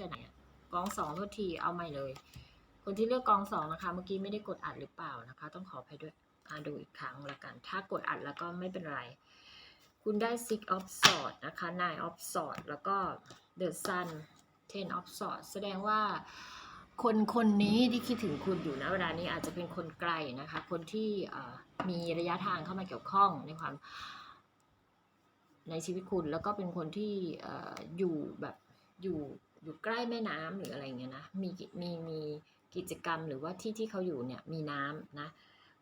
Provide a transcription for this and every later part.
จะไหนอะกองสองโทษทีเอาใหม่เลย คนที่เลือกกองสองนะคะ เมื่อกี้ไม่ได้กดอัดหรือเปล่านะคะ ต้องขออภัยด้วยอ่าดูอีกครั้งละกัน ถ้ากดอัดแล้วก็ไม่เป็นไร คุณได้ six of swords นะคะ nine of swords แล้วก็ the sun ten of swords แสดงว่าคนคนนี้ที่คิดถึงคุณอยู่นะเวลานี้อาจจะเป็นคนไกลนะคะ คนที่มีระยะทางเข้ามาเกี่ยวข้องในความในชีวิตคุณแล้วก็เป็นคนที่อยู่แบบอยู่ อยู่ใกล้แม่น้ำหรืออะไรเงี้ยนะมีมีมีกิจกรรมหรือว่าที่ที่เขาอยู่เนี่ยมีน้ำนะ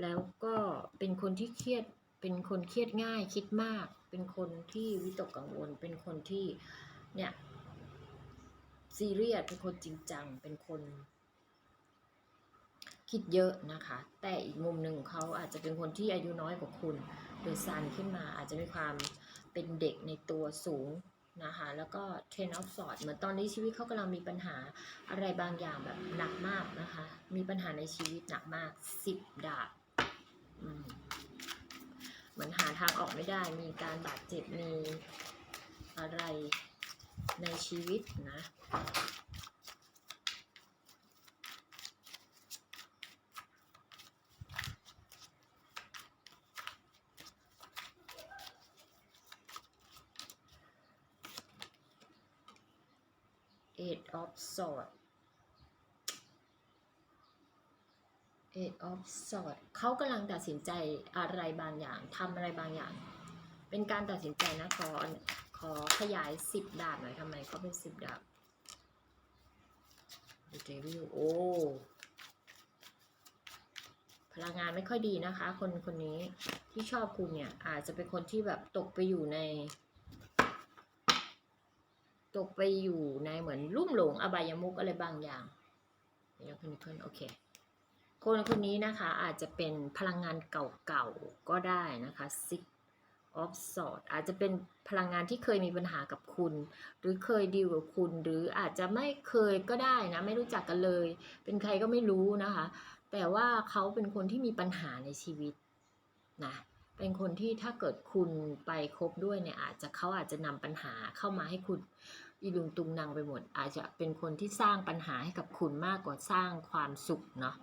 แล้วก็เป็นคนที่เครียดเป็นคนเครียดง่ายคิดมาก เป็นคนที่วิตกกังวล เป็นคนที่เนี่ยซีเรียสเป็นคนจริงจัง เป็นคน คิดเยอะนะคะ แต่อีกมุมหนึ่งเขาอาจจะเป็นคนที่อายุน้อยกว่าคุณหรือซันขึ้นมาอาจจะมีความเป็นเด็กในตัวสูง นะคะแล้วก็เทนออฟสอดเหมือนตอนนี้ชีวิตเขากำลังมีปัญหาอะไรบางอย่างแบบหนักมากนะคะ มีปัญหาในชีวิตหนักมากสิบดาบเหมือนหาทางออกไม่ได้ มีการบาดเจ็บมีอะไรในชีวิตนะ eight of sword eight of sword เขากำลังตัดสินใจอะไรบางอย่างทำอะไรบางอย่าง เป็นการตัดสินใจนะขอขอขยายสิบดาบหน่อยทำไมเขาเป็นสิบดาบ The Devil โอ้พลังงานไม่ค่อยดีนะคะ คนคนนี้ที่ชอบคุณเนี่ย อาจจะเป็นคนที่แบบตกไปอยู่ใน ตกไปอยู่ในเหมือนลุ่มหลงอบายมุกอะไรบางอย่างเดี๋ยวคนนี้คนโอเค คนคนนี้นะคะอาจจะเป็นพลังงานเก่าๆ ก็ได้นะคะ six of swords อาจจะเป็นพลังงานที่เคยมีปัญหากับคุณ หรือเคยดีลกับคุณ หรืออาจจะไม่เคยก็ได้นะ ไม่รู้จักกันเลย เป็นใครก็ไม่รู้นะคะ แต่ว่าเขาเป็นคนที่มีปัญหาในชีวิตนะ เป็นคนที่ถ้าเกิดคุณไปคบด้วยเนี่ยอาจจะเขาอาจจะนำปัญหาเข้ามาให้คุณอีลุงตุงนางไปหมด อาจจะเป็นคนที่สร้างปัญหาให้กับคุณมากกว่าสร้างความสุขเนาะ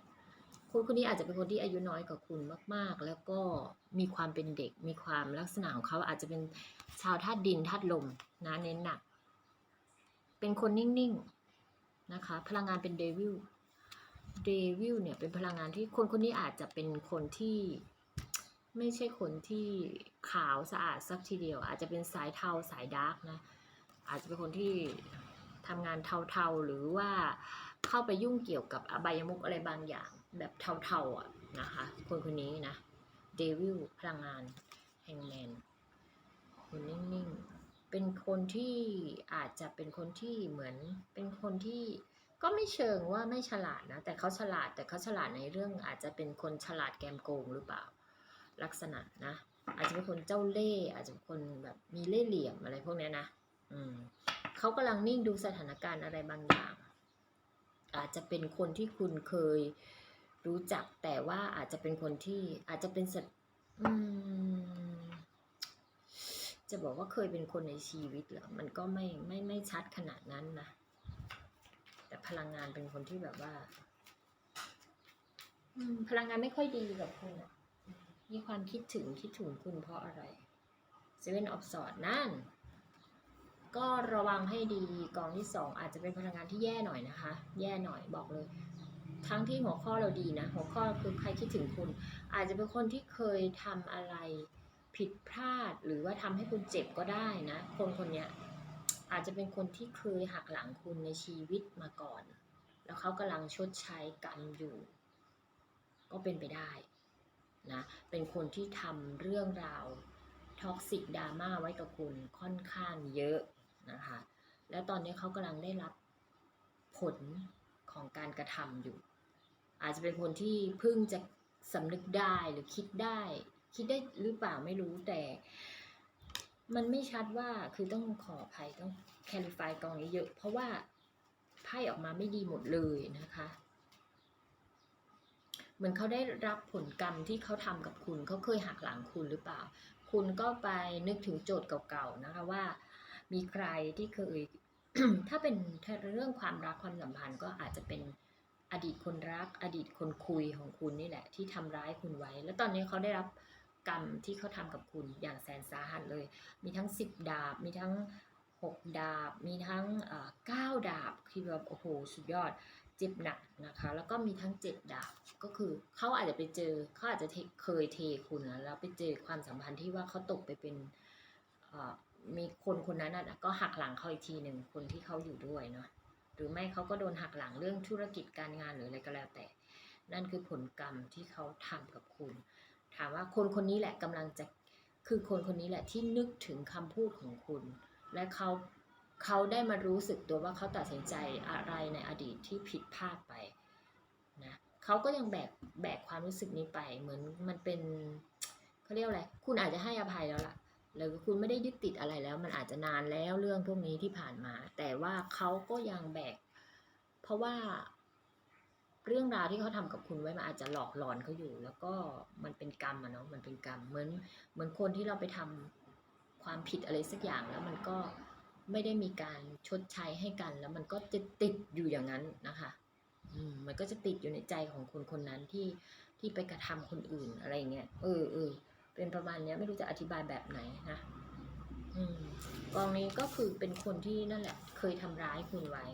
คนคนนี้อาจจะเป็นคนที่อายุน้อยกว่าคุณมาก ๆ แล้วก็มีความเป็นเด็ก มีความลักษณะของเขาอาจจะเป็นชาวธาตุดินธาตุลมนะเน้นหนัก เป็นคนนิ่ง ๆ นะคะ พลังงานเป็นเดวิล เดวิลเนี่ยเป็นพลังงานที่คนคนนี้อาจจะเป็นคนที่ ไม่ใช่คนที่ขาวสะอาดสักทีเดียว อาจจะเป็นสายเทาสายดาร์กนะ อาจจะเป็นคนที่ทำงานเทาๆหรือว่าเข้าไปยุ่งเกี่ยวกับอบายมุกอะไรบางอย่าง แบบเทาๆอะนะคะ คนคนนี้นะเดวิลพลังงานแฮงแมนคนนิ่งๆ เป็นคนที่อาจจะเป็นคนที่เหมือนเป็นคนที่ก็ไม่เชิงว่าไม่ฉลาดนะ แต่เขาฉลาดแต่เขาฉลาดในเรื่องอาจจะเป็นคนฉลาดแกมโกงหรือเปล่า ลักษณะนะ อาจจะเป็นคนเจ้าเล่ห์อาจจะเป็นคนแบบมีเล่ห์เหลี่ยมอะไรพวกนี้นะอืมเขากำลังนิ่งดูสถานการณ์อะไรบางอย่าง อาจจะเป็นคนที่คุณเคยรู้จักแต่ว่าอาจจะเป็นคนที่อาจจะเป็นสัตว์จะบอกว่าเคยเป็นคนในชีวิตเหรอ มันก็ไม่ไม่ไม่ชัดขนาดนั้นนะ แต่พลังงานเป็นคนที่แบบว่า พลังงานไม่ค่อยดีกับคุณอะ มีความคิดถึงคิดถึงคุณเพราะอะไร Seven of Swords นั่น ก็ระวังให้ดีกองที่สองอาจจะเป็นพลังงานที่แย่หน่อยนะคะ แย่หน่อยบอกเลย ทั้งที่หัวข้อเราดีนะ หัวข้อคือใครคิดถึงคุณ อาจจะเป็นคนที่เคยทำอะไรผิดพลาดหรือว่าทำให้คุณเจ็บก็ได้นะ คนคนนี้อาจจะเป็นคนที่เคยหักหลังคุณในชีวิตมาก่อน แล้วเขากำลังชดใช้กรรมอยู่ ก็เป็นไปได้ นะเป็นคนที่ทำเรื่องราวท็อกซิกดราม่าไว้กับคุณค่อนข้างเยอะนะคะ แล้วตอนนี้เขากำลังได้รับผลของการกระทำอยู่ อาจจะเป็นคนที่เพิ่งจะสำนึกได้หรือคิดได้ คิดได้หรือเปล่าไม่รู้แต่ มันไม่ชัดว่าคือต้องขออภัยต้องแคลิฟายกองนี้เยอะ เพราะว่าไพ่ออกมาไม่ดีหมดเลยนะคะ เหมือนเขาได้รับผลกรรมที่เขาทำกับคุณเขาเคยหักหลังคุณหรือเปล่า คุณก็ไปนึกถึงโจทย์เก่าๆนะคะว่า มีใครที่เคยถ้าเป็นเรื่องความรักความสัมพันธ์ก็อาจจะเป็นอดีตคนรัก อดีตคนคุยของคุณนี่แหละ ที่ทำร้ายคุณไว้ แล้วตอนนี้เขาได้รับกรรมที่เขาทำกับคุณอย่างแสนสาหัสเลย มีทั้งสิบดาบ มีทั้งหกดาบ มีทั้งเก้าดาบคือแบบโอ้โหสุดยอด เจ็บหนักนะคะ แล้วก็มีทั้งเจ็ดดาบก็คือเขาอาจจะไปเจอเขาอาจจะเคยเทคุณแล้วไปเจอความสัมพันธ์ที่ว่าเขาตกไปเป็นมีคนคนนั้นน่ะก็หักหลังเขาอีกทีหนึ่งคนที่เขาอยู่ด้วยเนาะหรือไม่เขาก็โดนหักหลังเรื่องธุรกิจการงานหรืออะไรก็แล้วแต่ นั่นคือผลกรรมที่เขาทำกับคุณ ถามว่าคนคนนี้แหละกำลังจะคือคนคนนี้แหละที่นึกถึงคำพูดของคุณ และเขา เขาได้มารู้สึกตัวว่าเขาตัดสินใจอะไรในอดีตที่ผิดพลาดไปนะเขาก็ยังแบกแบกความรู้สึกนี้ไป เหมือนมันเป็นเขาเรียกอะไรคุณอาจจะให้อภัยแล้วล่ะหรือคุณไม่ได้ยึดติดอะไรแล้ว มันอาจจะนานแล้วเรื่องพวกนี้ที่ผ่านมา แต่ว่าเขาก็ยังแบก เพราะว่า เรื่องราวที่เขาทำกับคุณไว้มันอาจจะหลอกหลอนเขาอยู่ แล้วก็มันเป็นกรรมอะเนาะมันเป็นกรรมเหมือนเหมือนคนที่เราไปทำความผิดอะไรสักอย่างแล้วมันก็ ไม่ได้มีการชดใช้ให้กัน แล้วมันก็จะติดอยู่อย่างนั้นนะคะมมันก็จะติดอยู่ในใจของคนคนนั้นที่ที่ไปกระทำคนอื่นอะไรเงี้ยเออเออเป็นประมาณเนี้ยไม่รู้จะอธิบายแบบไหนนะอืมกองนี้ก็คือเป็นคนที่นั่นแหละ เคยทำร้ายคุณไว้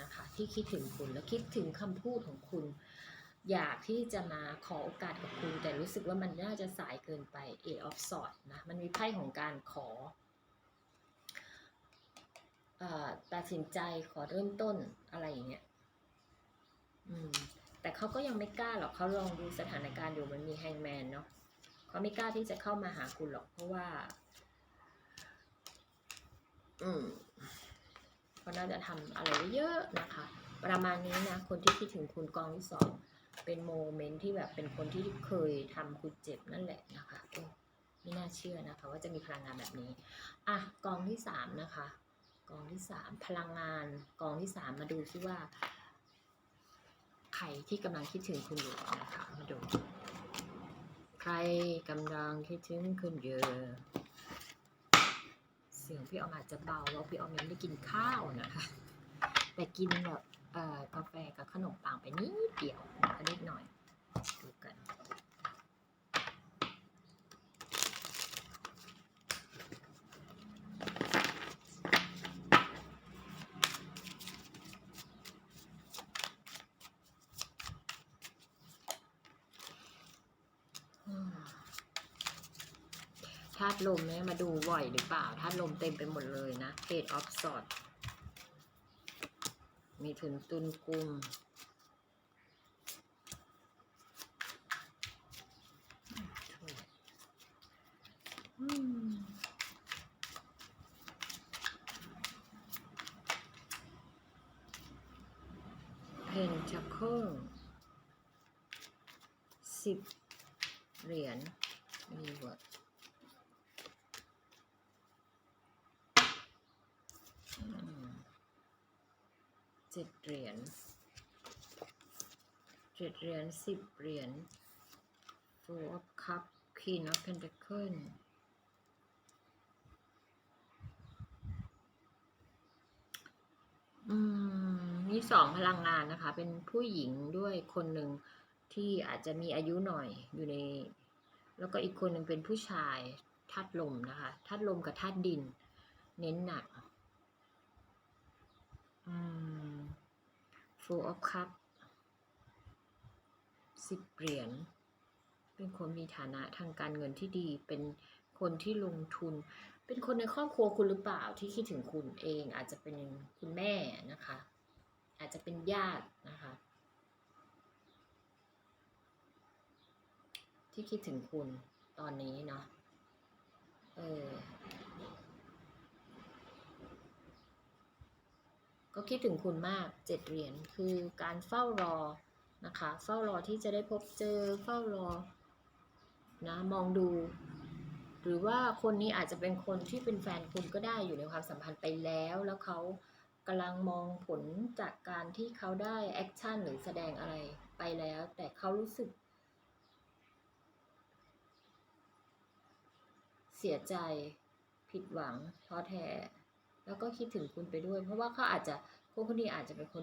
นะคะ ที่คิดถึงคุณแล้วคิดถึงคำพูดของคุณ อยากที่จะมาขอโอกาสกับคุณ แต่รู้สึกว่ามันน่าจะสายเกินไป Eight of s w o r d นะมันมีไพ่ของการขอ ตัดสินใจขอเริ่มต้นอะไรอย่างเงี้ยอืมแต่เขาก็ยังไม่กล้าหรอกเขาลองดูสถานการณ์อยู่มันมีแฮงแมนเนาะเขาไม่กล้าที่จะเข้ามาหาคุณหรอกเพราะว่า อืมเขาน่าจะทำอะไรไเยอะนะคะ ประมาณนี้นะ คนที่คิดถึงคุณกองที่สองเป็นโมเมนต์ที่แบบเป็นคนที่เคยทำคุณเจ็บนั่นแหละนะคะโอ้ไม่น่าเชื่อนะคะ ว่าจะมีพลังงานแบบนี้ อะกองที่สามนะคะ กองที่สามพลังงานกองที่สามมาดูซิว่า ใครที่กำลังคิดถึงคุณอยู่นะคะมาดู ใครกำลังคิดถึงคุณเยอะเสียงพี่ออมอาจจะเบาเพราะพี่ออมยังได้กินข้าวนะคะแต่กินแบบกาแฟกับขนมปังไปนิดเดียวนะคะนิดหน่อย ดูกัน อืมธาตุลมเนี่ยมาดูบ่อยหรือเปล่าธาตุลมเต็มไปหมดเลยนะ Eight of Swords มีทุนตุนกุมอืมเพนชัคเคิลสิบเหรียญมีเวิร์ดอืม เจ็ดเหรียญเจ็ดเหรียญสิบเหรียญ four of cup queen of pentacle อืมมีสองพลังงานนะคะ เป็นผู้หญิงด้วยคนหนึ่งที่อาจจะมีอายุหน่อยอยู่ใน แล้วก็อีกคนหนึ่งเป็นผู้ชายธาตุลมนะคะธาตุลมกับธาตุดิน เน้นหนัก อืม Four of Cup สิบเหรียญ เป็นคนมีฐานะทางการเงินที่ดี เป็นคนที่ลงทุน เป็นคนในครอบครัวคุณหรือเปล่าที่คิดถึงคุณเอง อาจจะเป็นคุณแม่นะคะ อาจจะเป็นญาตินะคะ ที่คิดถึงคุณตอนนี้เนาะ เออ ก็คิดถึงคุณมากเจ็ดเหรียญคือการเฝ้ารอนะคะ เฝ้ารอที่จะได้พบเจอเฝ้ารอนะมองดู หรือว่าคนนี้อาจจะเป็นคนที่เป็นแฟนคุณก็ได้อยู่ในความสัมพันธ์ไปแล้ว แล้วเขากำลังมองผลจากการที่เขาได้แอคชั่นหรือแสดงอะไรไปแล้ว แต่เขารู้สึก เสียใจผิดหวังท้อแท้ แล้วก็คิดถึงคุณไปด้วย เพราะว่าเขาอาจจะคนคนนี้อาจจะเป็นคน